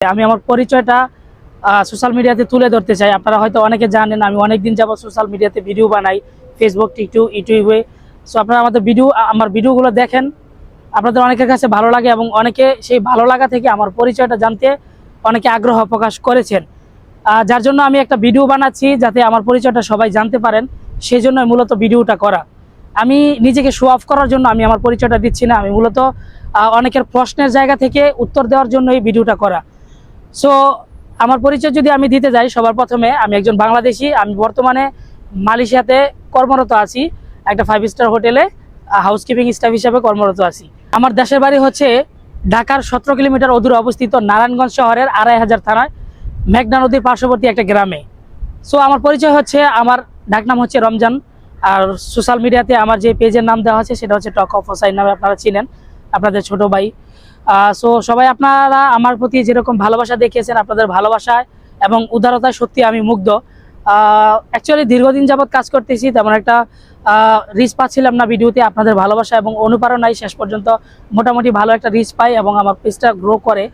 আমি আমার পরিচয়টা সোশ্যাল মিডিয়াতে তুলে ধরতে চাই। আপনারা হয়তো অনেকে জানেন, আমি অনেকদিন যাব সোশ্যাল মিডিয়াতে ভিডিও বানাই ফেসবুক টিকটক ইউটিউবে। সো আপনারা আমাদের ভিডিও আমার ভিডিওগুলো দেখেন। আপনাদের অনেকের কাছে ভালো লাগে এবং অনেকে সেই ভালো লাগা থেকে আমার পরিচয়টা জানতে অনেকে আগ্রহ প্রকাশ করেছেন। যার জন্য আমি একটা ভিডিও বানাচ্ছি যাতে আমার পরিচয়টা সবাই জানতে পারেন। সেই জন্য মূলত ভিডিওটা করা। আমি নিজেকে শো অফ করার জন্য আমি আমার পরিচয়টা দিচ্ছি না। আমি মূলত অনেকের প্রশ্নের জায়গা থেকে উত্তর দেওয়ার জন্য এই ভিডিওটা করা। সো আমার পরিচয় যদি আমি দিতে যাই, সবার প্রথমে আমি একজন বাংলাদেশি, আমি বর্তমানে মালয়েশিয়াতে কর্মরত আছি, একটা ফাইভ স্টার হোটেলে হাউসকিপিং স্টাফ হিসাবে কর্মরত আছি। আমার দেশের বাড়ি হচ্ছে ঢাকার সতেরো কিলোমিটার অদূরে অবস্থিত নারায়ণগঞ্জ শহরের আড়াই হাজার থানায় মেঘনা নদীর পার্শ্ববর্তী একটা গ্রামে। সো আমার পরিচয় হচ্ছে, আমার ডাকনাম হচ্ছে রমজান, আর সোশ্যাল মিডিয়াতে আমার যে পেজের নাম দেওয়া আছে, সেটা হচ্ছে টক অফ হোসাইন নামে আপনারা চিনেন। আপনাদের ছোট ভাই। সো সবাই আপনারা আমার প্রতি যেরকম ভালোবাসা দেখিয়েছেন আপনাদের ভালোবাসায় এবং উদারতায় সত্যি আমি মুগ্ধ। অ্যাকচুয়ালি দীর্ঘদিন যাবৎ কাজ করতেছি, তেমন একটা রিচ পাচ্ছিলাম না ভিডিওতে আপনাদের ভালোবাসা এবং অনুপ্রেরণায়। শেষ পর্যন্ত মোটামুটি ভালো একটা রিচ পাই এবং আমার পেজটা গ্রো করে।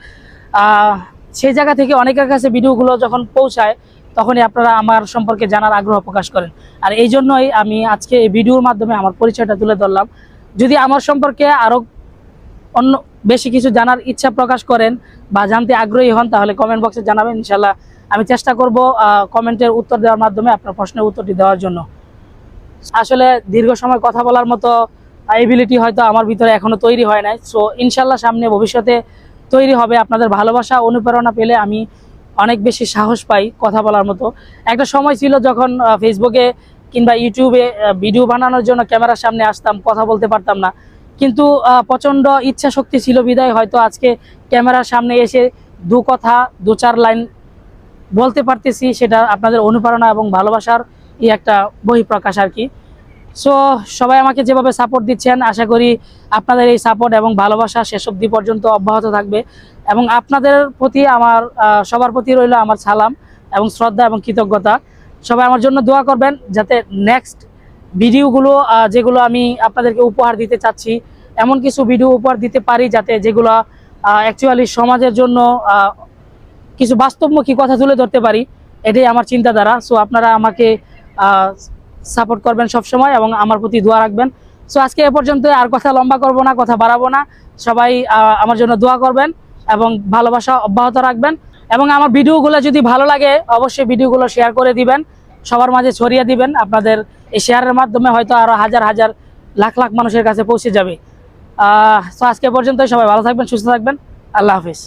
সেই জায়গা থেকে অনেকের কাছে ভিডিওগুলো যখন পৌঁছায়, তখনই আপনারা আমার সম্পর্কে জানার আগ্রহ প্রকাশ করেন। আর এই জন্যই আমি আজকে এই ভিডিওর মাধ্যমে আমার পরিচয়টা তুলে ধরলাম। যদি আমার সম্পর্কে আরও অন্য বেশি কিছু জানার ইচ্ছা প্রকাশ করেন বা জানতে আগ্রহী হন, তাহলে কমেন্ট বক্সে জানাবেন ইনশাল্লাহ আমি চেষ্টা করব কমেন্টের উত্তর দেওয়ার মাধ্যমে আপনার প্রশ্নের উত্তরটি দেওয়ার জন্য। আসলে দীর্ঘ সময় কথা বলার মতো এবিলিটি হয়তো আমার ভিতরে এখনও তৈরি হয় নাই। সো ইনশাল্লাহ সামনে ভবিষ্যতে তৈরি হবে। আপনাদের ভালোবাসা, অনুপ্রেরণা পেলে আমি অনেক বেশি সাহস পাই কথা বলার মতো। একটা সময় ছিল যখন ফেসবুকে কিংবা ইউটিউবে ভিডিও বানানোর জন্য ক্যামেরার সামনে আসতাম, কথা বলতে পারতাম না। কিন্তু প্রচণ্ড ইচ্ছা শক্তি ছিল বিদায়। হয়তো আজকে ক্যামেরার সামনে এসে দু কথা, দু চার লাইন বলতে পারতেছি, সেটা আপনাদের অনুপ্রেরণা এবং ভালোবাসার এই একটা বহিঃপ্রকাশ আর কি। সো সবাই আমাকে যেভাবে সাপোর্ট দিচ্ছেন, আশা করি আপনাদের এই সাপোর্ট এবং ভালোবাসা শেষ অবধি পর্যন্ত অব্যাহত থাকবে। এবং আপনাদের প্রতি আমার সবার প্রতি রইল আমার সালাম এবং শ্রদ্ধা এবং কৃতজ্ঞতা। সবাই আমার জন্য দোয়া করবেন, যাতে নেক্সট ভিডিওগুলো যেগুলো আমি আপনাদেরকে উপহার দিতে চাচ্ছি, এমন কিছু ভিডিও উপহার দিতে পারি যাতে যেগুলো অ্যাকচুয়ালি সমাজের জন্য কিছু বাস্তবমুখী কথা তুলে ধরতে পারি, এটাই আমার চিন্তাধারা। সো আপনারা আমাকে সাপোর্ট করবেন সব সময় এবং আমার প্রতি দোয়া রাখবেন। সো আজকে এ পর্যন্ত আর কথা লম্বা করব না, কথা বাড়াবো না। সবাই আমার জন্য দোয়া করবেন এবং ভালোবাসা অব্যাহত রাখবেন। এবং আমার ভিডিওগুলো যদি ভালো লাগে, অবশ্যই ভিডিওগুলো শেয়ার করে দিবেন। সবার মাঝে ছড়িয়ে দিবেন। আপনাদের এই শেয়ারের মাধ্যমে হয়তো আরও হাজার হাজার, লাখ লাখ মানুষের কাছে পৌঁছে যাবে। তো আজকে পর্যন্ত সবাই ভালো থাকবেন, সুস্থ থাকবেন। আল্লাহ হাফিজ।